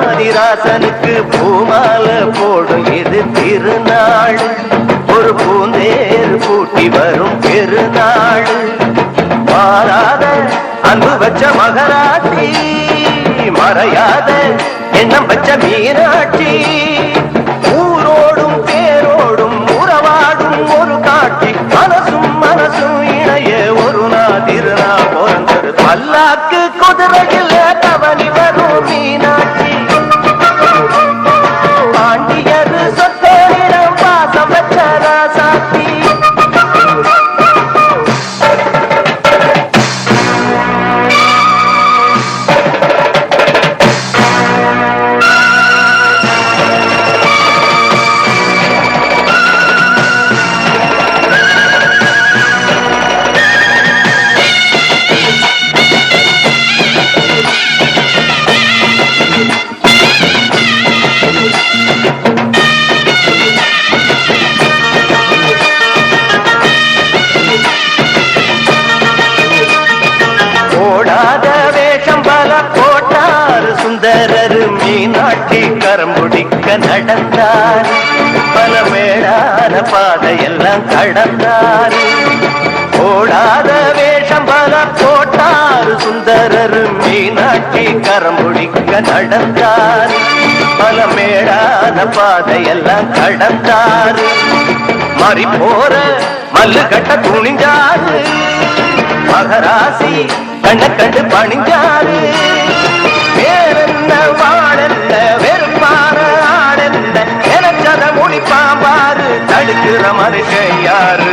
ரவிராசனுக்கு பூமால போடும் இது திருநாள். ஒரு பூந்தேர் பூட்டி வரும் பெருநாள். மாறாத அன்பு வச்ச மகராட்சி மறையாத எண்ணம் வச்ச மீனாட்சி. ஊரோடும் பேரோடும் உறவாடும் ஒரு காட்சி மனசும் மனசும் இணைய ஒரு நாள் திருநாள் பிறந்தது. பல்லாக்கு குதிரையில் சுந்தரர் மீனாட்டி கரம்புடிக்க நடந்தார். பல மேடான பாதையெல்லாம் கடந்தார். ஓடாத வேஷம் பல போட்டார். சுந்தரர் மீனாட்டி கரம்புடிக்க நடந்தார். பல மேடான பாதையெல்லாம் கடந்தார். மாறி போற மல்லு கட்ட துணிஞ்சாரு. மகராசி கண்ண கண்டு பணிஞ்சாரு. வேறென்ன வாழென்ன வெறுப்பான ஆடென்ன எனச்சத முடிப்பாம்பாரு தடுக்கிற மனுஷன் யாரு?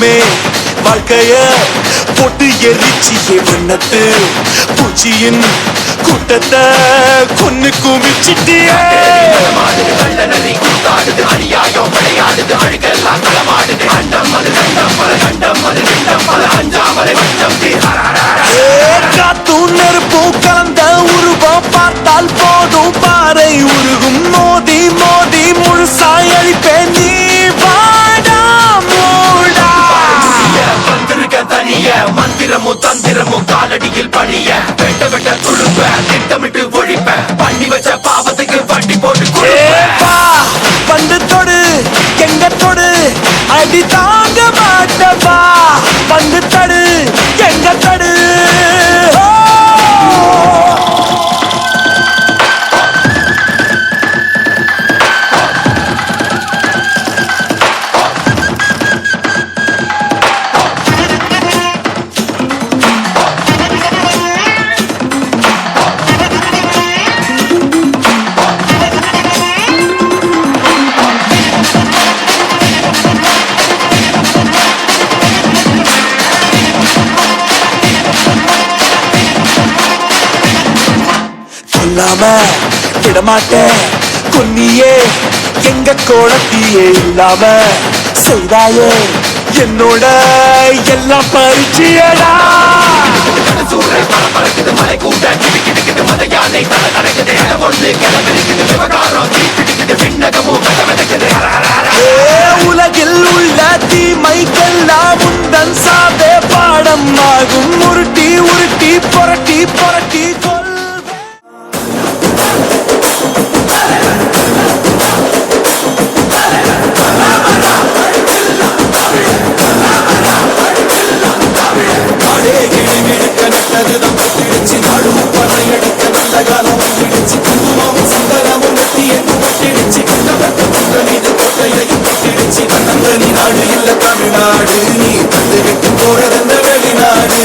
வந்தோமே வாழ்க்கைய போட்டு எரிச்சியே வண்ணத்து பூச்சியின் கூட்டத்தை கொன்னு குமிச்சிட்டியே காலடியில் பணிய வெட்ட வெட்ட துழுப்ப திட்டமிட்டு ஒழிப்ப. பண்ணி வச்ச பாவத்துக்கு வட்டி போட்டு கொடுப்ப. வந்து தொடு எங்க தொடு அடி தாங்க மாட்ட. இல்லாம விடமாட்டேன். கொன்னியே எங்க கோலத்தியே இல்லாம செய்தாயே. என்னோட எல்லாம் பரிச்சியடா சூறை பல பறக்குது மலை கூட கிடு மத யானை தலை நடக்குது இடம் கிளம்பிருக்குது விவகாரம் விண்ணகமும் கதை உலகில் உள்ள தீமைக்கெல்லாம் உந்தன் சாதே பாடம் ஆகும். உருட்டி உருட்டி புரட்டி புரட்டி நாடு இல்ல தமிழ்நாடு. நீ தந்து விட்டு போறதெந்த வெளிநாடு?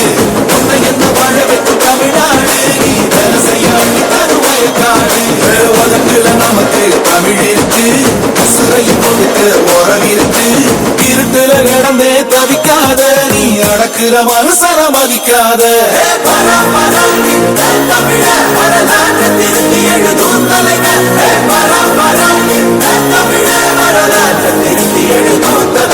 உன்னை என்ன வாழ வைக்கும் தமிழ்நாடு? நீ வேலை செய்ய அள்ளி வயக்காடு உலகில நமக்கு தமிழ் இருக்கு. சிறையும் கொடுத்து உரம் இருக்கு. இருட்டுல நடந்தே தவிக்காத நீ அடக்குற மனுஷன மதிக்காத. ஏ, தமிழ வரலாற்று திருத்தி எழுதும் தலைவர். ஏ, பரா, பரா, இந்த தமிழ